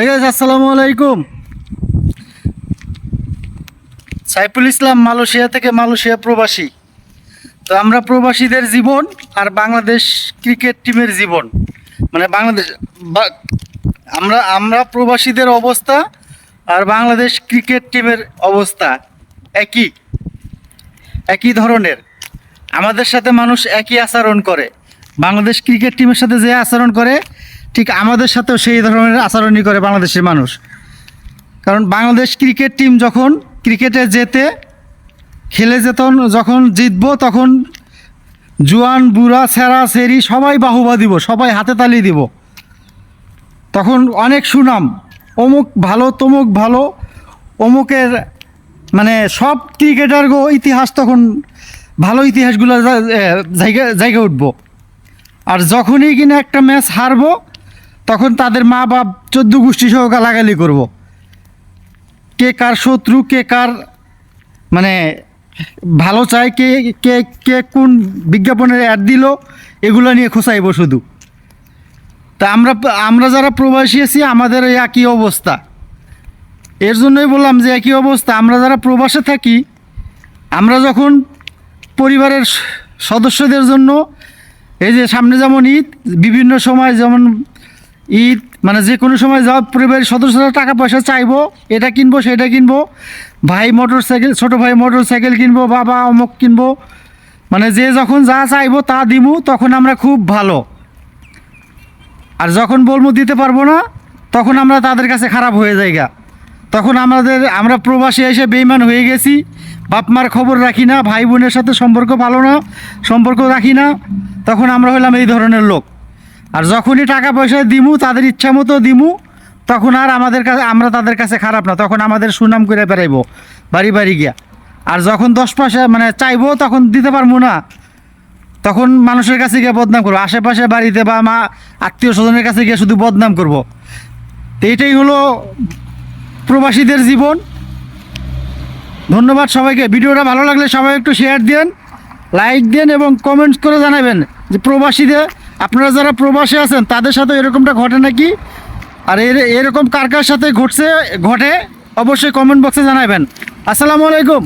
এই আসসালামু আলাইকুম। সাইফুল ইসলাম মালয়েশিয়া থেকে মালয়েশিয়া প্রবাসী। তো আমরা প্রবাসীদের জীবন আর বাংলাদেশ ক্রিকেট টিমের জীবন। মানে বাংলাদেশ আমরা আমরা প্রবাসীদের অবস্থা আর বাংলাদেশ ক্রিকেট টিমের অবস্থা একই একই ধরনের। আমাদের সাথে মানুষ একই আচরণ করে। বাংলাদেশ ক্রিকেট টিমের সাথে যে আচরণ করে ঠিক আমাদের সাথেও সেই ধরনের আচরণই করে বাংলাদেশের মানুষ। কারণ বাংলাদেশ ক্রিকেট টিম যখন ক্রিকেটে যেতে, খেলে যেত যখন জিতবো তখন জুয়ান, বুড়া সেরা সেরি সবাই বাহুবা দিব, সবাই হাতে তালি দিব। তখন অনেক সুনাম, অমুক ভালো, তমুক ভালো, অমুকের মানে সব ক্রিকেটার গো ইতিহাস তখন ভালো ইতিহাসগুলো জায়গা জায়গা উঠবো। আর যখনই কিনা একটা ম্যাচ হারবো তখন তাদের মা বাপ চোদ্দ গোষ্ঠী সহ গালাগালি করব। কে কার শত্রু, কে কার মানে ভালো চায়, কে কে কে কোন বিজ্ঞাপনের অ্যাড দিল, এগুলো নিয়ে খোঁচাইব শুধু। তা আমরা আমরা যারা প্রবাসী আছি, আমাদের এই একই অবস্থা। এর জন্যই বললাম যে একই অবস্থা, আমরা যারা প্রবাসে থাকি, আমরা যখন পরিবারের সদস্যদের জন্য, এই যে সামনে যেমন ঈদ, বিভিন্ন সময় যেমন ঈদ মানে যে কোনো সময় যা পরিবারের সদস্যরা টাকা পয়সা চাইব, এটা কিনবো, সেটা কিনবো। ভাই মোটর সাইকেল ছোটো ভাই মোটর সাইকেল কিনবো, বাবা অমুক কিনবো। মানে যে যখন যা চাইব তা দিমু, তখন আমরা খুব ভালো। আর যখন বলব দিতে পারব না, তখন আমরা তাদের কাছে খারাপ হয়ে যাইগা। তখন আমাদের, আমরা প্রবাসী এসে বেইমান হয়ে গেছি। বাপ মার খবর রাখি না, ভাই বোনের সাথে সম্পর্ক ভালো না, সম্পর্ক রাখি না। তখন আমরা হলাম এই ধরনের লোক। আর যখনই টাকা পয়সা দিমু, তাদের ইচ্ছা মতো দিমু, তখন আর আমাদের কাছে আমরা তাদের কাছে খারাপ না। তখন আমাদের সুনাম করে বেড়াইবো, বাড়ি বাড়ি গিয়া। আর যখন দশ পয়সা মানে চাইব, তখন দিতে পারব না। তখন মানুষের কাছে গিয়ে বদনাম করব। আশেপাশে বাড়িতে বা মা আত্মীয় স্বজনের কাছে গিয়ে শুধু বদনাম করব। তো এইটাই হলো প্রবাসীদের জীবন। ধন্যবাদ সবাইকে। ভিডিওটা ভালো লাগলে সবাই একটু শেয়ার দেন লাইক দেন এবং কমেন্টস করে জানাবেন যে প্রবাসীদের আপনারা যারা প্রবাসে আছেন, তাদের সাথে এরকমটা ঘটে নাকি? আর এর, এরকম কার কার সাথে ঘটছে, ঘটে, অবশ্যই কমেন্ট বক্সে জানাবেন। আসসালামু আলাইকুম।